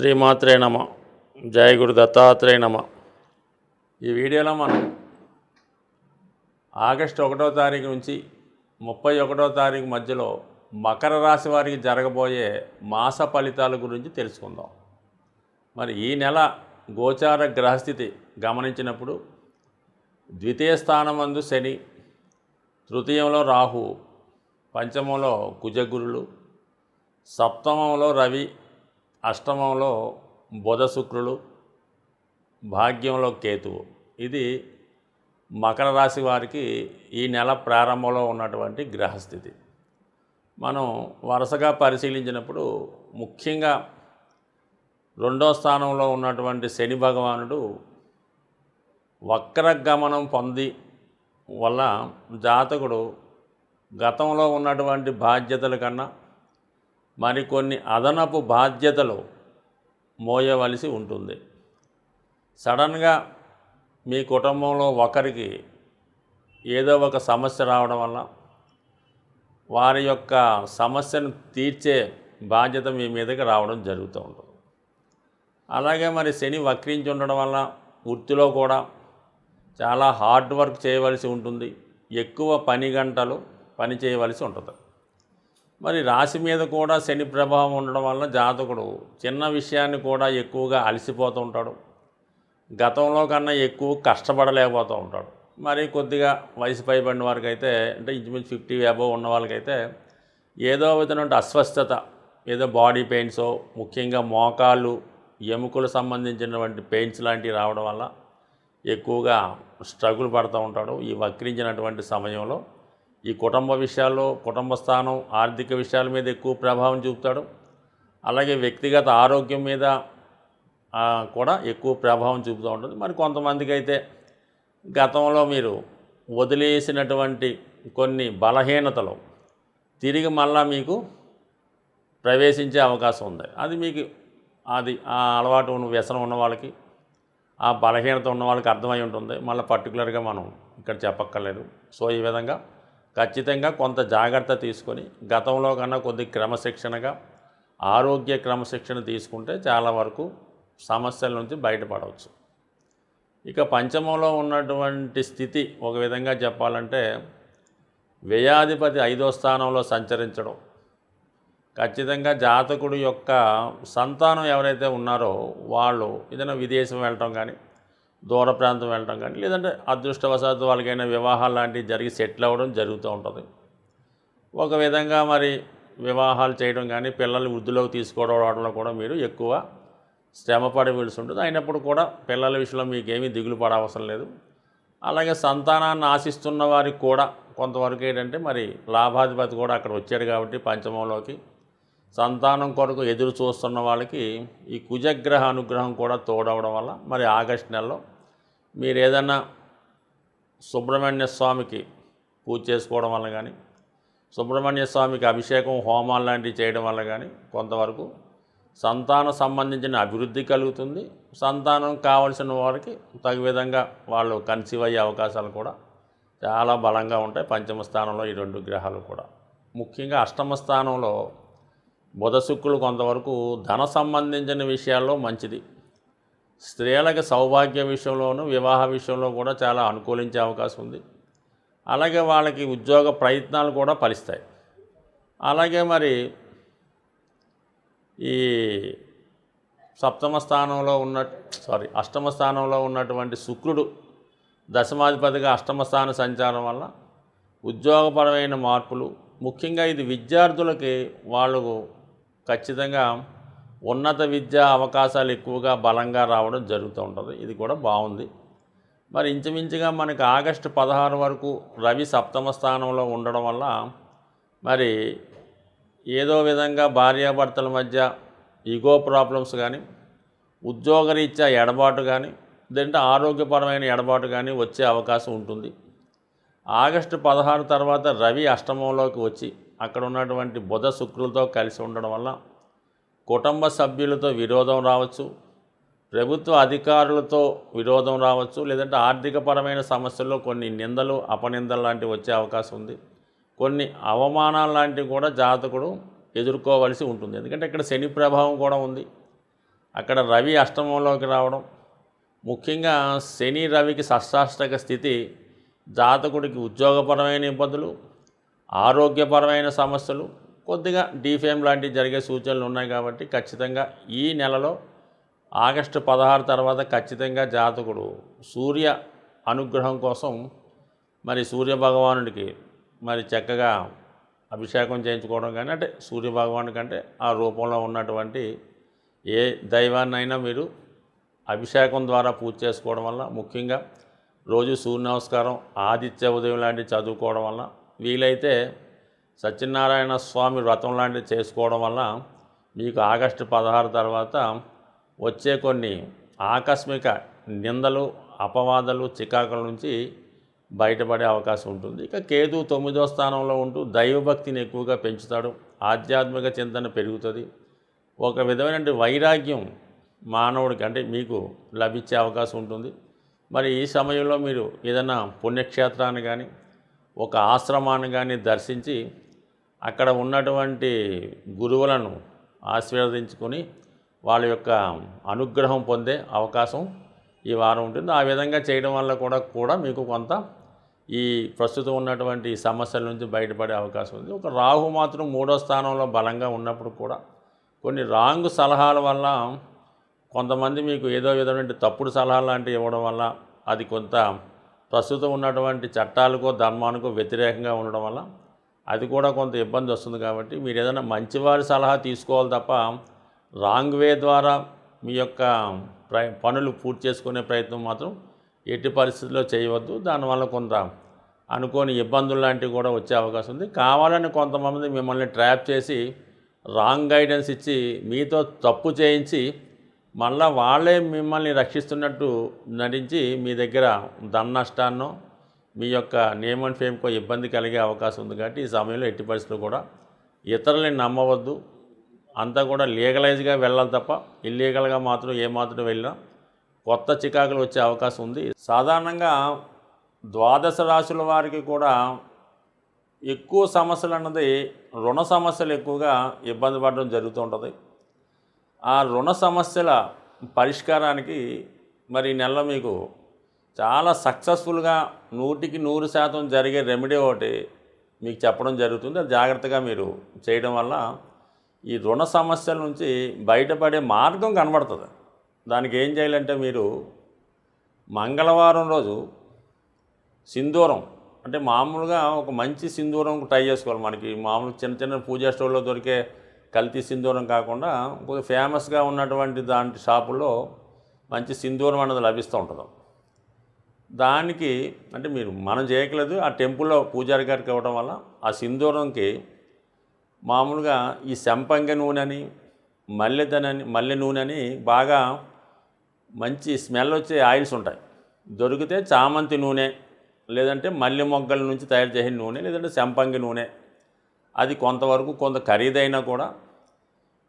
శ్రీమాత్రే నమ. జయ గురు దత్తాత్రేయ నమ. ఈ వీడియోలో మనం ఆగస్టు ఒకటో తారీఖు నుంచి ముప్పై ఒకటో తారీఖు మధ్యలో మకర రాశి వారికి జరగబోయే మాస ఫలితాల గురించి తెలుసుకుందాం. మరి ఈ నెల గోచార గ్రహస్థితి గమనించినప్పుడు ద్వితీయ స్థానమందు శని తృతీయంలో రాహు పంచమంలో కుజగురులు సప్తమంలో రవి అష్టమంలో బుధ శుక్రులు భాగ్యంలో కేతువు. ఇది మకర రాశి వారికి ఈ నెల ప్రారంభంలో ఉన్నటువంటి గ్రహస్థితి. మనం వరుసగా పరిశీలించినప్పుడు ముఖ్యంగా రెండో స్థానంలో ఉన్నటువంటి శని భగవానుడు వక్రగమనం పొంది వల్ల జాతకుడు గతంలో ఉన్నటువంటి బాధ్యతల కన్నా మరికొన్ని అదనపు బాధ్యతలు మోయవలసి ఉంటుంది. సడన్గా మీ కుటుంబంలో ఒకరికి ఏదో ఒక సమస్య రావడం వల్ల వారి యొక్క సమస్యను తీర్చే బాధ్యత మీ మీదకి రావడం జరుగుతూ ఉంటుంది. అలాగే మరి శని వక్రించి ఉండడం వల్ల వృత్తిలో కూడా చాలా హార్డ్ వర్క్ చేయవలసి ఉంటుంది. ఎక్కువ పని గంటలు పని చేయవలసి ఉంటుంది. మరి రాశి మీద కూడా శని ప్రభావం ఉండడం వలన జాతకుడు చిన్న విషయాన్ని కూడా ఎక్కువగా అలసిపోతూ ఉంటాడు. గతంలో కన్నా ఎక్కువ కష్టపడలేకపోతూ ఉంటాడు. మరి కొద్దిగా వయసు పైబడిన వారికి అయితే అంటే ఇంచుమించు ఫిఫ్టీ అబవ్ ఉన్న వాళ్ళకైతే ఏదో విధమైన అస్వస్థత ఏదో బాడీ పెయిన్స్ ముఖ్యంగా మోకాళ్ళు ఎముకలు సంబంధించినటువంటి పెయిన్స్ లాంటివి రావడం వల్ల ఎక్కువగా స్ట్రగుల్ పడుతూ ఉంటాడు ఈ వక్రించినటువంటి సమయంలో. ఈ కుటుంబ విషయాల్లో కుటుంబ స్థానం ఆర్థిక విషయాల మీద ఎక్కువ ప్రభావం చూపుతాడు. అలాగే వ్యక్తిగత ఆరోగ్యం మీద కూడా ఎక్కువ ప్రభావం చూపుతూ ఉంటుంది. మరి కొంతమందికి అయితే గతంలో మీరు వదిలేసినటువంటి కొన్ని బలహీనతలు తిరిగి మళ్ళా మీకు ప్రవేశించే అవకాశం ఉంది. అది మీకు అది ఆ అలవాటు ఉన్న వ్యసనం ఉన్న వాళ్ళకి ఆ బలహీనత ఉన్న వాళ్ళకి అర్థమై ఉంటుంది. మళ్ళీ పర్టికులర్గా మనం ఇక్కడ చెప్పక్కర్లేదు. సో ఈ విధంగా ఖచ్చితంగా కొంత జాగ్రత్త తీసుకొని గతంలో కన్నా కొద్ది క్రమశిక్షణగా ఆరోగ్య క్రమశిక్షణ తీసుకుంటే చాలా వరకు సమస్యల నుంచి బయటపడవచ్చు. ఇక పంచమంలో ఉన్నటువంటి స్థితి ఒక విధంగా చెప్పాలంటే వ్యయాధిపతి ఐదో స్థానంలో సంచరించడం. ఖచ్చితంగా జాతకుడు యొక్క సంతానం ఎవరైతే ఉన్నారో వాళ్ళు ఏదైనా విదేశం వెళ్ళటం కానీ దూర ప్రాంతం వెళ్ళటం కానీ లేదంటే అదృష్టవశాత్తు వాళ్ళకైనా వివాహాలు లాంటివి జరిగి సెటిల్ అవ్వడం జరుగుతూ ఉంటుంది. ఒక విధంగా మరి వివాహాలు చేయడం కానీ పిల్లల్ని వృద్ధిలోకి తీసుకోవడం కూడా మీరు ఎక్కువ శ్రమ పడవలసి ఉంటుంది. అయినప్పుడు కూడా పిల్లల విషయంలో మీకేమీ దిగులు పడవసరం లేదు. అలాగే సంతానాన్ని ఆశిస్తున్న వారికి కూడా కొంతవరకు ఏంటంటే మరి లాభాధిపతి కూడా అక్కడ వచ్చాడు కాబట్టి పంచమంలోకి సంతానం కొరకు ఎదురు చూస్తున్న వాళ్ళకి ఈ కుజగ్రహ అనుగ్రహం కూడా తోడవడం వల్ల మరి ఆగస్టు నెలలో మీరు ఏదైనా సుబ్రహ్మణ్య స్వామికి పూజ చేసుకోవడం వల్ల కానీ సుబ్రహ్మణ్య స్వామికి అభిషేకం హోమాలు లాంటివి చేయడం వల్ల కానీ కొంతవరకు సంతానం సంబంధించిన అభివృద్ధి కలుగుతుంది. సంతానం కావలసిన వారికి తగు విధంగా వాళ్ళు కన్సీవ్ అయ్యే అవకాశాలు కూడా చాలా బలంగా ఉంటాయి. పంచమ స్థానంలో ఈ రెండు గ్రహాలు కూడా. ముఖ్యంగా అష్టమ స్థానంలో బుధ శుక్రులు కొంతవరకు ధన సంబంధించిన విషయాల్లో మంచిది. స్త్రీలకు సౌభాగ్య విషయంలోనూ వివాహ విషయంలో కూడా చాలా అనుకూలించే అవకాశం ఉంది. అలాగే వాళ్ళకి ఉద్యోగ ప్రయత్నాలు కూడా ఫలిస్తాయి. అలాగే మరి ఈ సప్తమ స్థానంలో ఉన్న సారీ అష్టమ స్థానంలో ఉన్నటువంటి శుక్రుడు దశమాధిపతిగా అష్టమ స్థాన సంచారం వల్ల ఉద్యోగపరమైన మార్పులు ముఖ్యంగా ఇది విద్యార్థులకి వాళ్ళు ఖచ్చితంగా ఉన్నత విద్యా అవకాశాలు ఎక్కువగా బలంగా రావడం జరుగుతూ ఉంటుంది. ఇది కూడా బాగుంది. మరి ఇంచుమించుగా మనకి ఆగస్టు పదహారు వరకు రవి సప్తమ స్థానంలో ఉండడం వల్ల మరి ఏదో విధంగా భార్యాభర్తల మధ్య ఈగో ప్రాబ్లమ్స్ కానీ ఉద్యోగరీత్యా ఎడబాటు కానీ లేదంటే ఆరోగ్యపరమైన ఎడబాటు కానీ వచ్చే అవకాశం ఉంటుంది. ఆగస్టు పదహారు తర్వాత రవి అష్టమంలోకి వచ్చి అక్కడ ఉన్నటువంటి బుధ శుక్రులతో కలిసి ఉండడం వల్ల కుటుంబ సభ్యులతో విరోధం రావచ్చు ప్రభుత్వ అధికారులతో విరోధం రావచ్చు లేదంటే ఆర్థికపరమైన సమస్యల్లో కొన్ని నిందలు అపనిందలు లాంటివి వచ్చే అవకాశం ఉంది. కొన్ని అవమానాలు లాంటివి కూడా జాతకుడు ఎదుర్కోవలసి ఉంటుంది. ఎందుకంటే ఇక్కడ శని ప్రభావం కూడా ఉంది. అక్కడ రవి అష్టమంలోకి రావడం ముఖ్యంగా శని రవికి షష్టాష్టక స్థితి జాతకుడికి ఉద్యోగపరమైన ఇబ్బందులు ఆరోగ్యపరమైన సమస్యలు కొద్దిగా డీఫేమ్ లాంటివి జరిగే సూచనలు ఉన్నాయి కాబట్టి ఖచ్చితంగా ఈ నెలలో ఆగస్టు పదహారు తర్వాత ఖచ్చితంగా జాతకుడు సూర్య అనుగ్రహం కోసం మరి సూర్యభగవానుడికి మరి చక్కగా అభిషేకం చేయించుకోవడం కానీ అంటే సూర్యభగవాను కంటే ఆ రూపంలో ఉన్నటువంటి ఏ దైవాన్నైనా మీరు అభిషేకం ద్వారా పూజ చేసుకోవడం వల్ల ముఖ్యంగా రోజు సూర్య నమస్కారం ఆదిత్య ఉదయం లాంటివి చదువుకోవడం వల్ల వీలైతే సత్యనారాయణ స్వామి వ్రతం లాంటివి చేసుకోవడం వల్ల మీకు ఆగస్టు పదహారు తర్వాత వచ్చే కొన్ని ఆకస్మిక నిందలు అపవాదాలు చికాకుల నుంచి బయటపడే అవకాశం ఉంటుంది. ఇక కేతు తొమ్మిదో స్థానంలో ఉంటూ దైవభక్తిని ఎక్కువగా పెంచుతాడు. ఆధ్యాత్మిక చింతన పెరుగుతుంది. ఒక విధమైన వైరాగ్యం మానవుడికి అంటే మీకు లభించే అవకాశం ఉంటుంది. మరి ఈ సమయంలో మీరు ఏదైనా పుణ్యక్షేత్రాన్ని కానీ ఒక ఆశ్రమాన్ని కానీ దర్శించి అక్కడ ఉన్నటువంటి గురువులను ఆశీర్వదించుకొని వాళ్ళ యొక్క అనుగ్రహం పొందే అవకాశం ఈ వారం ఉంటుంది. ఆ విధంగా చేయడం వల్ల కూడా కూడా మీకు కొంత ఈ ప్రస్తుతం ఉన్నటువంటి సమస్యల నుంచి బయటపడే అవకాశం ఉంది. ఒక రాహు మాత్రం మూడో స్థానంలో బలంగా ఉన్నప్పుడు కూడా కొన్ని రాంగ్ సలహాల వల్ల కొంతమంది మీకు ఏదో విధమైన తప్పుడు సలహాలు లాంటివి ఇవ్వడం వల్ల అది కొంత ప్రస్తుతం ఉన్నటువంటి చట్టాలకో ధర్మానికో వ్యతిరేకంగా ఉండడం వల్ల అది కూడా కొంత ఇబ్బంది వస్తుంది కాబట్టి మీరు ఏదైనా మంచివారి సలహా తీసుకోవాలి తప్ప రాంగ్ వే ద్వారా మీ యొక్క ప్ర పనులు పూర్తి చేసుకునే ప్రయత్నం మాత్రం ఎట్టి పరిస్థితుల్లో చేయవద్దు. దానివల్ల కొంత అనుకోని ఇబ్బందులు లాంటివి కూడా వచ్చే అవకాశం ఉంది. కావాలని కొంతమంది మిమ్మల్ని ట్రాప్ చేసి రాంగ్ గైడెన్స్ ఇచ్చి మీతో తప్పు చేయించి మళ్ళా వాళ్ళే మిమ్మల్ని రక్షిస్తున్నట్టు నటించి మీ దగ్గర ధన నష్టాన్నో మీ యొక్క నేమ్ అండ్ ఫేమ్కో ఇబ్బంది కలిగే అవకాశం ఉంది కాబట్టి ఈ సమయంలో ఎట్టి పరిస్థితులు కూడా ఇతరులని నమ్మవద్దు. అంతా కూడా లీగలైజ్గా వెళ్ళాలి తప్ప ఇల్లీగల్గా మాత్రం ఏమాత్రం వెళ్ళినా కొత్త చికాకులు వచ్చే అవకాశం ఉంది. సాధారణంగా ద్వాదశ రాశుల వారికి కూడా ఎక్కువ సమస్యలు అన్నది రుణ సమస్యలు ఎక్కువగా ఇబ్బంది పడడం జరుగుతూ ఉంటుంది. ఆ రుణ సమస్యల పరిష్కారానికి మరి నెల నెలలో మీకు చాలా సక్సెస్ఫుల్గా నూటికి నూరు శాతం జరిగే రెమెడీ ఒకటి మీకు చెప్పడం జరుగుతుంది. అది జాగ్రత్తగా మీరు చేయడం వల్ల ఈ రుణ సమస్యల నుంచి బయటపడే మార్గం కనబడుతుంది. దానికి ఏం చేయాలంటే మీరు మంగళవారం రోజు సింధూరం అంటే మామూలుగా ఒక మంచి సింధూరం ట్రై చేసుకోవాలి. మనకి మామూలు చిన్న చిన్న పూజా స్టోర్లో దొరికే కల్తీ సింధూరం కాకుండా కొద్దిగా ఫేమస్గా ఉన్నటువంటి దాంట్ షాపుల్లో మంచి సింధూరం అన్నది లభిస్తూ ఉంటుంది. దానికి అంటే మీరు మనం చేయట్లేదు ఆ టెంపుల్లో పూజారి గారికి ఇవ్వడం వల్ల ఆ సింధూరంకి మామూలుగా ఈ సంపంగ నూనె అని మల్లెదనని మల్లె నూనె అని బాగా మంచి స్మెల్ వచ్చే ఆయిల్స్ ఉంటాయి. దొరికితే చామంతి నూనె లేదంటే మల్లె మొగ్గల నుంచి తయారు చేసిన నూనె లేదంటే సంపంగి నూనె అది కొంతవరకు కొంత ఖరీదైనా కూడా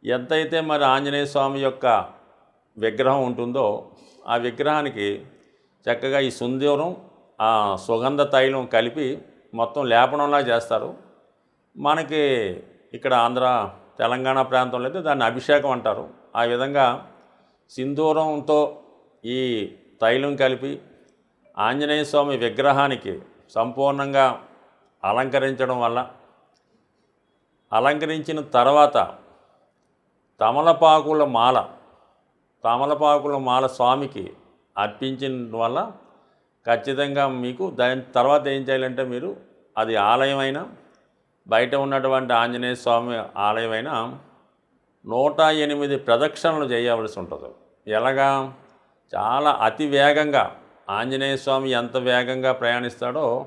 ఎంతైతే మరి ఆంజనేయ స్వామి యొక్క విగ్రహం ఉంటుందో ఆ విగ్రహానికి చక్కగా ఈ సుందూరం ఆ సుగంధ తైలం కలిపి మొత్తం లేపనంలా చేస్తారు. మనకి ఇక్కడ ఆంధ్ర తెలంగాణ ప్రాంతంలో అయితే దాన్ని అభిషేకం అంటారు. ఆ విధంగా సింధూరంతో ఈ తైలం కలిపి ఆంజనేయ స్వామి విగ్రహానికి సంపూర్ణంగా అలంకరించడం వల్ల అలంకరించిన తర్వాత తమలపాకుల మాల తమలపాకుల మాల స్వామికి అర్పించిన వల్ల ఖచ్చితంగా మీకు దాని తర్వాత ఏం చేయాలంటే మీరు అది ఆలయమైనా బయట ఉన్నటువంటి ఆంజనేయ స్వామి ఆలయమైనా నూట ఎనిమిది ప్రదక్షిణలు చేయవలసి ఉంటుంది. ఎలాగా? చాలా అతి వేగంగా ఆంజనేయ స్వామి ఎంత వేగంగా ప్రయాణిస్తాడో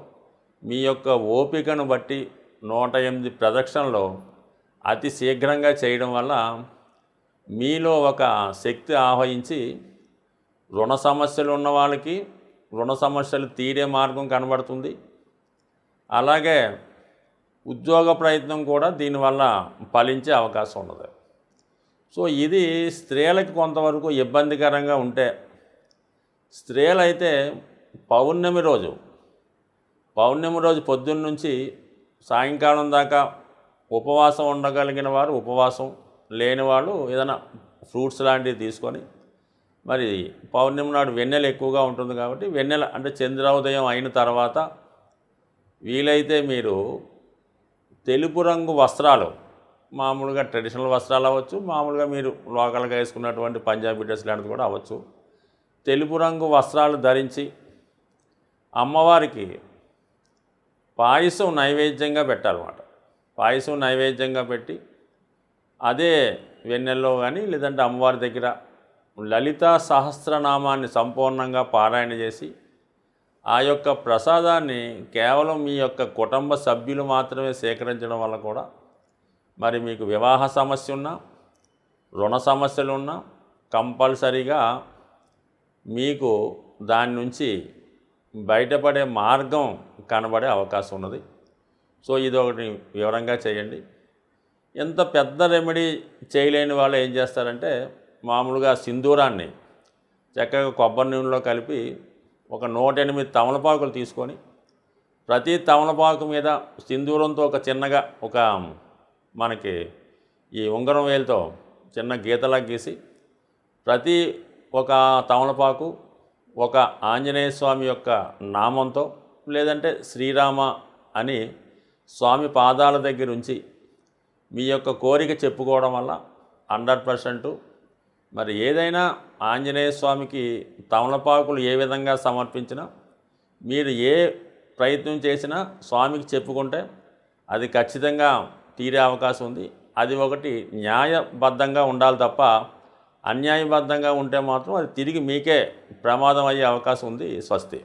మీ యొక్క ఓపికను బట్టి నూట ఎనిమిది ప్రదక్షణలో అతి శీఘ్రంగా చేయడం వల్ల మీలో ఒక శక్తి ఆహ్వయించి రుణ సమస్యలు ఉన్న వాళ్ళకి రుణ సమస్యలు తీరే మార్గం కనబడుతుంది. అలాగే ఉద్యోగ ప్రయత్నం కూడా దీనివల్ల ఫలించే అవకాశం ఉన్నది. సో ఇది స్త్రీలకి కొంతవరకు ఇబ్బందికరంగా ఉంటే స్త్రీలైతే పౌర్ణమి రోజు పౌర్ణమి రోజు పొద్దున్న నుంచి సాయంకాలం దాకా ఉపవాసం ఉండగలిగిన వారు ఉపవాసం లేని వాళ్ళు ఏదైనా ఫ్రూట్స్ లాంటివి తీసుకొని మరి పౌర్ణమి నాడు వెన్నెల ఎక్కువగా ఉంటుంది కాబట్టి వెన్నెల అంటే చంద్రోదయం అయిన తర్వాత వీలైతే మీరు తెలుపు రంగు వస్త్రాలు మామూలుగా ట్రెడిషనల్ వస్త్రాలు అవ్వచ్చు మామూలుగా మీరు లోకల్గా వేసుకున్నటువంటి పంజాబీ డ్రెస్ లాంటిది కూడా అవ్వచ్చు. తెలుపు రంగు వస్త్రాలు ధరించి అమ్మవారికి పాయసం నైవేద్యంగా పెట్టాలన్నమాట. పాయసం నైవేద్యంగా పెట్టి అదే వెన్నెల్లో కానీ లేదంటే అమ్మవారి దగ్గర లలితా సహస్రనామాన్ని సంపూర్ణంగా పారాయణ చేసి ఆ యొక్క ప్రసాదాన్ని కేవలం మీ యొక్క కుటుంబ సభ్యులు మాత్రమే సేకరించడం వల్ల కూడా మరి మీకు వివాహ సమస్య ఉన్నా రుణ సమస్యలు ఉన్నా కంపల్సరీగా మీకు దాని నుంచి బయటపడే మార్గం కనబడే అవకాశం ఉన్నది. సో ఇది ఒకటి వివరంగా చేయండి. ఎంత పెద్ద రెమెడీ చేయలేని వాళ్ళు ఏం చేస్తారంటే మామూలుగా సింధూరాన్ని చక్కగా కొబ్బరి నూనెలో కలిపి ఒక నూట ఎనిమిది తమలపాకులు తీసుకొని ప్రతి తమలపాకు మీద సింధూరంతో ఒక చిన్నగా ఒక మనకి ఈ ఉంగరం వేలుతో చిన్న గీతలా గీసి ప్రతి ఒక తమలపాకు ఒక ఆంజనేయ స్వామి యొక్క నామంతో లేదంటే శ్రీరామ అని స్వామి పాదాల దగ్గర ఉంచి మీ యొక్క కోరిక చెప్పుకోవడం వల్ల హండ్రెడ్ పర్సెంట్. మరి ఏదైనా ఆంజనేయ స్వామికి తమలపాకులు ఏ విధంగా సమర్పించినా మీరు ఏ ప్రయత్నం చేసినా స్వామికి చెప్పుకుంటే అది ఖచ్చితంగా తీరే అవకాశం ఉంది. అది ఒకటి న్యాయబద్ధంగా ఉండాలి తప్ప అన్యాయబద్ధంగా ఉంటే మాత్రం అది తిరిగి మీకే ప్రమాదం అయ్యే అవకాశం ఉంది స్వస్తి.